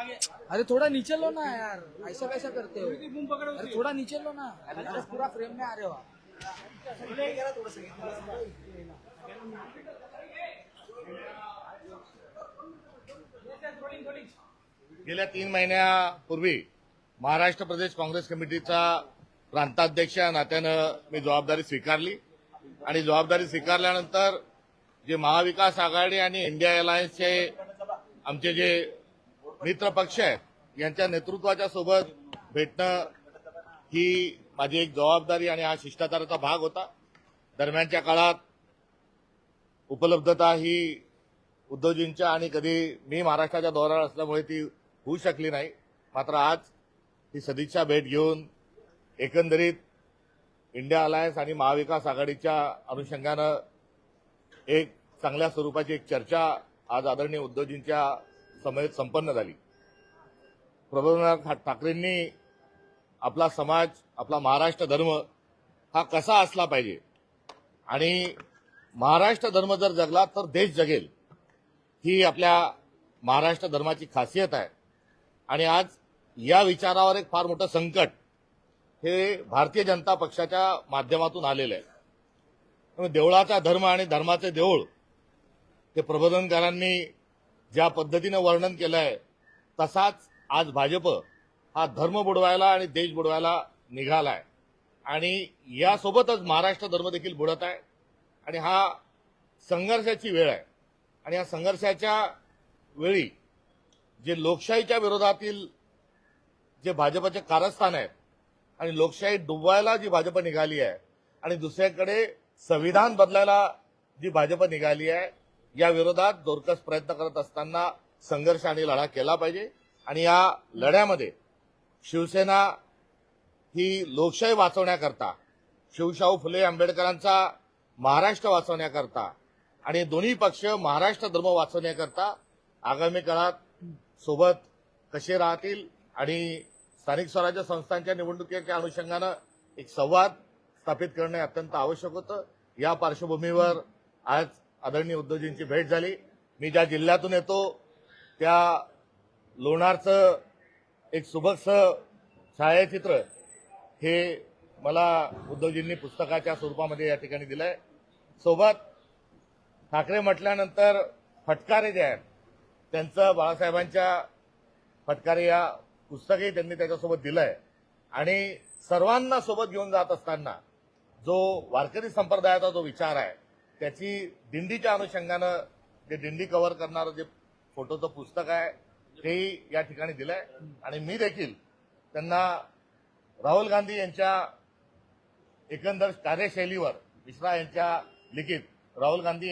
अरे थोड़ा नीचे लो ना यार. ऐसा कैसा करते हो? अरे थोड़ा नीचे लो ना. अरे पूरा फ्रेम में आ रहे हो आप. गेल्या तीन महिन्यापूर्वी महाराष्ट्र प्रदेश काँग्रेस कमिटीचा प्रांताध्यक्ष या नात्यानं मी जबाबदारी स्वीकारली. आणि जबाबदारी स्वीकारल्यानंतर जे महाविकास आघाडी आणि इंडिया अलायन्सचे आमचे जे मित्र पक्ष आहेत यांच्या नेतृत्वाच्या सोबत भेटणं ही माझी एक जबाबदारी आणि हा शिष्टाचाराचा भाग होता. दरम्यानच्या काळात उपलब्धता ही उद्धवजींच्या आणि कधी मी महाराष्ट्राच्या दौऱ्यावर असल्यामुळे ती होऊ शकली नाही. मात्र आज ही सदिच्छा भेट घेऊन एकंदरीत इंडिया अलायन्स आणि महाविकास आघाडीच्या अनुषंगानं एक चांगल्या स्वरूपाची एक चर्चा आज आदरणीय उद्धवजींच्या समेत संपन्न झाली. प्रबोधनाथ ठाकरेंनी आपला समाज आपला महाराष्ट्र धर्म हा कसा असला पाहिजे? आणि महाराष्ट्र धर्म जर जगला तर देश जगेल ही आपल्या महाराष्ट्र धर्माची खासियत आहे. आणि आज या विचारावर एक फार मोठं संकट हे भारतीय जनता पक्षाच्या माध्यमातून आलेलं आहे. देवळाचा धर्म आणि धर्माचे देऊळ ते प्रबोधनकारांनी ज्या पद्धतीनं वर्णन केलं आहे तसाच आज भाजप हा धर्म बुडवायला आणि देश बुडवायला निघालाय. आणि यासोबतच महाराष्ट्र धर्म देखील बुडत आहे. आणि हा संघर्षाची वेळ आहे. आणि या संघर्षाच्या वेळी जे लोकशाहीच्या विरोधातील जे भाजपचे कारस्थान आहेत आणि लोकशाही डुबवायला जी भाजप निघाली आहे आणि दुसऱ्याकडे संविधान बदलायला जी भाजप निघाली आहे या विरोधात दोरकस प्रयत्न करत असताना संघर्ष आणि लढा केला पाहिजे. आणि या लढ्यामध्ये शिवसेना ही लोकशाही वाचवण्याकरता शिवशाहू फुले आंबेडकरांचा महाराष्ट्र वाचवण्याकरता आणि दोन्ही पक्ष महाराष्ट्र धर्म वाचवण्याकरता आगामी काळात सोबत कसे राहतील आणि स्थानिक स्वराज्य संस्थांच्या निवडणुकीच्या अनुषंगानं एक संवाद स्थापित करणे अत्यंत आवश्यक होतं. या पार्श्वभूमीवर आज आदरणीय उद्धवजींची भेट झाली. मी ज्या जिल्ह्यातून येतो त्या लोणारचं एक सुबक्स छायाचित्र हे मला उद्धवजींनी पुस्तकाच्या स्वरूपामध्ये या ठिकाणी दिलंय. सोबत ठाकरे म्हटल्यानंतर फटकारे जे आहेत त्यांचं बाळासाहेबांच्या फटकारे या पुस्तकही त्यांनी त्याच्यासोबत दिलंय. आणि सर्वांना सोबत घेऊन जात असताना जो वारकरी संप्रदायाचा जो विचार आहे त्याची दिंडीच्या अनुषंगानं जे दिंडी कव्हर करणारं जे फोटोचं पुस्तक आहे तेही या ठिकाणी दिलंय. आणि मी देखील त्यांना राहुल गांधी यांच्या एकंदर कार्यशैलीवर मिश्रा यांच्या लिखित राहुल गांधी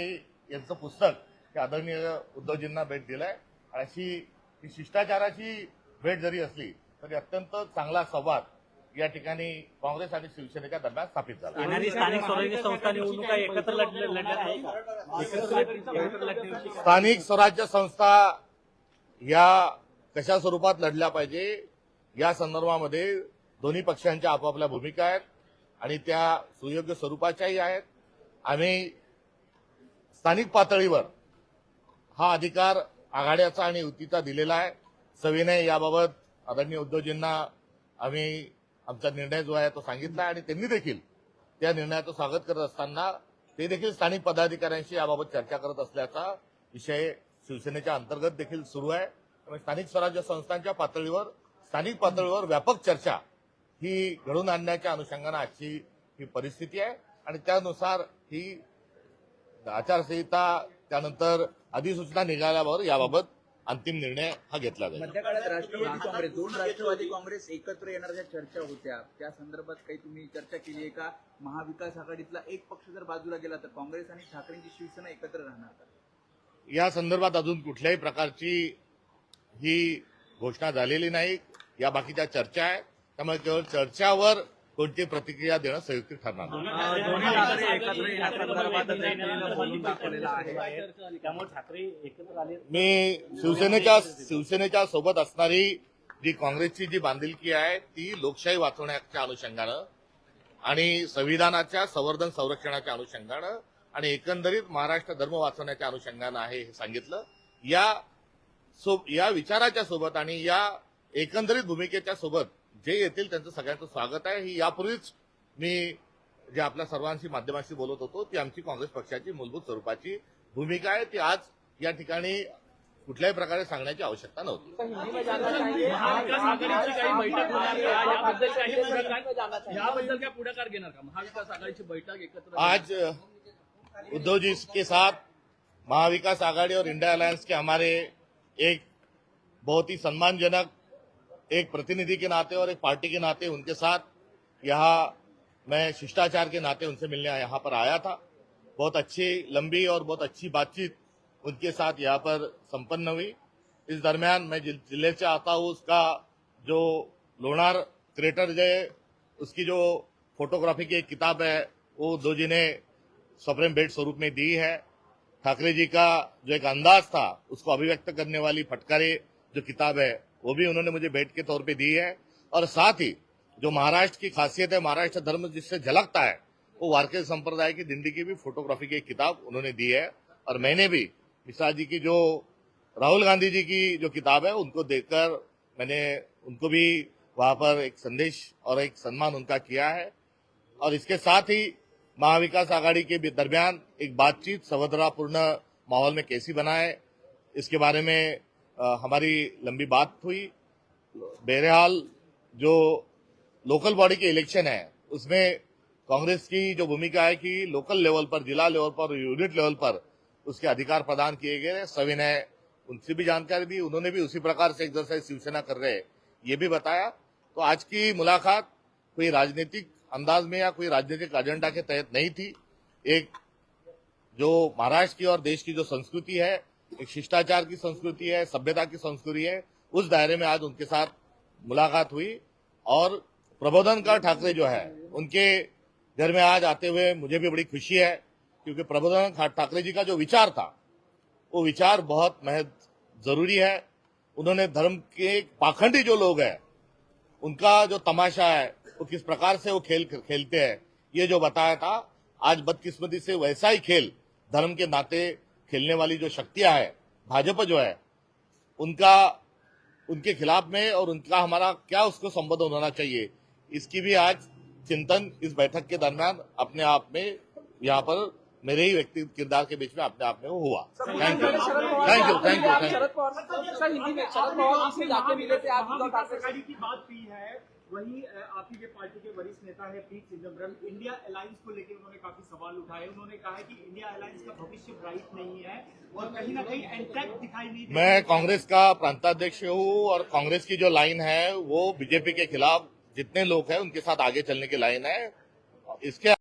यांचं पुस्तक हे आदरणीय उद्धवजींना भेट दिलंय. अशी ही शिष्टाचाराची भेट जरी असली तरी अत्यंत चांगला संवाद या ठिकाणी काँग्रेस आणि शिवसेनेच्या दरम्यान स्थापित झाला. स्थानिक स्वराज्य संस्था निवडणुका एकत्र लढल्या? स्थानिक स्वराज्य संस्था या कशा स्वरूपात लढल्या पाहिजे या संदर्भामध्ये दोन्ही पक्षांच्या आपापल्या भूमिका आहेत आणि त्या सुयोग्य स्वरूपाच्याही आहेत. आम्ही स्थानिक पातळीवर हा अधिकार आघाड्याचा आणि युतीचा दिलेला आहे. सविनय याबाबत आदरणीय उद्योजींना आम्ही आमचा निर्णय जो आहे तो सांगितला आणि त्यांनी देखील त्या निर्णयाचं स्वागत करत असताना ते देखील स्थानिक पदाधिकाऱ्यांशी याबाबत चर्चा करत असल्याचा विषय शिवसेनेच्या अंतर्गत देखील सुरू आहे. त्यामुळे स्थानिक स्वराज्य संस्थांच्या पातळीवर स्थानिक पातळीवर व्यापक चर्चा ही घडून आणण्याच्या अनुषंगानं आजची ही परिस्थिती आहे. आणि त्यानुसार ही आचारसंहिता त्यानंतर अधिसूचना निघाल्यावर याबाबत अंतिम निर्णय हा घेतला जाईल. राष्ट्रवादी काँग्रेस दोन राष्ट्रवादी काँग्रेस एकत्र येणाऱ्या चर्चा होत्या. त्या संदर्भात काही तुम्ही चर्चा केली आहे का? महाविकास आघाडीतला एक पक्ष जर बाजूला गेला तर काँग्रेस आणि ठाकरेंची शिवसेना एकत्र राहणार का? या संदर्भात अजून कुठल्याही प्रकारची ही घोषणा झालेली नाही. या बाकीच्या चर्चा आहे. त्यामुळे केवळ चर्चावर कोणती प्रतिक्रिया देणं संयुक्त ठरणार मी शिवसेनेच्या शिवसेनेच्या सोबत असणारी जी काँग्रेसची जी बांधिलकी आहे ती लोकशाही वाचवण्याच्या अनुषंगानं आणि संविधानाच्या संवर्धन संरक्षणाच्या अनुषंगानं आणि एकंदरीत महाराष्ट्र धर्म वाचवण्याच्या अनुषंगानं आहे हे सांगितलं. या सो या विचाराच्या सोबत आणि या एकंदरीत भूमिकेच्या सोबत जे येतील त्यांचं सगळ्यांचं स्वागत आहे. ही यापूर्वीच मी जे आपल्या सर्वांशी माध्यमांशी बोलत होतो ती आमची काँग्रेस पक्षाची मूलभूत स्वरूपाची भूमिका आहे. ती आज या ठिकाणी कुठल्याही प्रकारे सांगण्याची आवश्यकता नव्हती. महाविकास आघाडीची काही बैठक होणार का याबद्दल काही पुढाकार याबद्दल काय पुढाकार घेणार का? महाविकास आघाडीची बैठक एकत्र आज उद्धव जी के साथ महाविकास आघाड़ी और इंडिया अलायंस के हमारे एक बहुत ही सम्मानजनक एक प्रतिनिधि के नाते और एक पार्टी के नाते उनके साथ यहाँ मैं शिष्टाचार के नाते उनसे मिलने यहाँ पर आया था। बहुत अच्छी लंबी और बहुत अच्छी बातचीत उनके साथ यहाँ पर संपन्न हुई। इस दरमियान मैं जिल- से आता हूँ, उसका जो लोनार क्रेटर जो है, उसकी जो फोटोग्राफी की एक किताब है, वो दो जी ने स्वप्रेम भेंट स्वरूप में दी है। ठाकरे जी का जो एक अंदाज था, उसको अभिव्यक्त करने वाली फटकारे जो किताब है वो भी उन्होंने मुझे भेंट के तौर पे दी है। और साथ ही जो महाराष्ट्र की खासियत है, महाराष्ट्र धर्म जिससे झलकता है, वो वारके संप्रदाय की दिंडी की भी फोटोग्राफी की किताब उन्होंने दी है। और मैंने भी मिश्रा जी की जो, राहुल गांधी जी की जो किताब है, उनको देखकर मैंने उनको भी वहाँ पर एक संदेश और एक सम्मान उनका किया है। और इसके साथ ही महाविकास आघाड़ी के दरमियान एक बातचीत सवदरापूर्ण माहौल में कैसी बनाए, इसके बारे में हमारी लंबी बात हुई। बहरहाल, जो लोकल बॉडी के इलेक्शन है, उसमें कांग्रेस की जो भूमिका है कि लोकल लेवल पर, जिला लेवल पर यूनिट लेवल पर उसके अधिकार प्रदान किए गए सविनय उनसे भी जानकारी दी, उन्होंने भी उसी प्रकार से एक्सरसाइज शिवसेना कर रहे हैं, ये भी बताया। तो आज की मुलाकात कोई राजनीतिक अंदाज में या कोई राजनीतिक एजेंडा के तहत नहीं थी। एक जो महाराष्ट्र की और देश की जो संस्कृति है एक शिष्टाचार की संस्कृति है, सभ्यता की संस्कृति है, उस दायरे में आज उनके साथ मुलाकात हुई और प्रबोधनकार ठाकरे जो है, उनके घर में आज आते हुए मुझे भी बड़ी खुशी है क्योंकि प्रबोधन ठाकरे जी का जो विचार था, वो विचार बहुत महद, ज़रूरी है। उन्होंने धर्म के पाखंडी जो लोग हैं, उनका जो तमाशा है, वो किस प्रकार से वो खेल, खेलते हैं, ये जो बताया था, आज बदकिस्मती से वैसा ही खेल धर्म के नाते खेलने वाली जो शक्तियाँ है भाजपा जो है उनका उनके खिलाफ में और उनका हमारा क्या उसको संबोधन होना चाहिए इसकी भी आज चिंतन इस बैठक के दरमियान अपने आप में यहाँ पर मेरे ही व्यक्तिगत किरदार के बीच में अपने आप में वो हुआ। Thank you thank you thank you thank you वहीं अ, ही के पार्टी के वरिष्ठ नेता है पी चिदम्बरम इंडिया अलायंस को लेकर उन्होंने काफ़ी सवाल उठाए। उन्होंने कहा है कि इंडिया अलायंस का भविष्य ब्राइट नहीं है और कहीं ना कहीं एंटैक्ट दिखाई नहीं मैं कांग्रेस का प्रांताध्यक्ष हूँ और कांग्रेस की जो लाइन है वो बीजेपी के खिलाफ जितने लोग हैं उनके साथ आगे चलने की लाइन है। इसके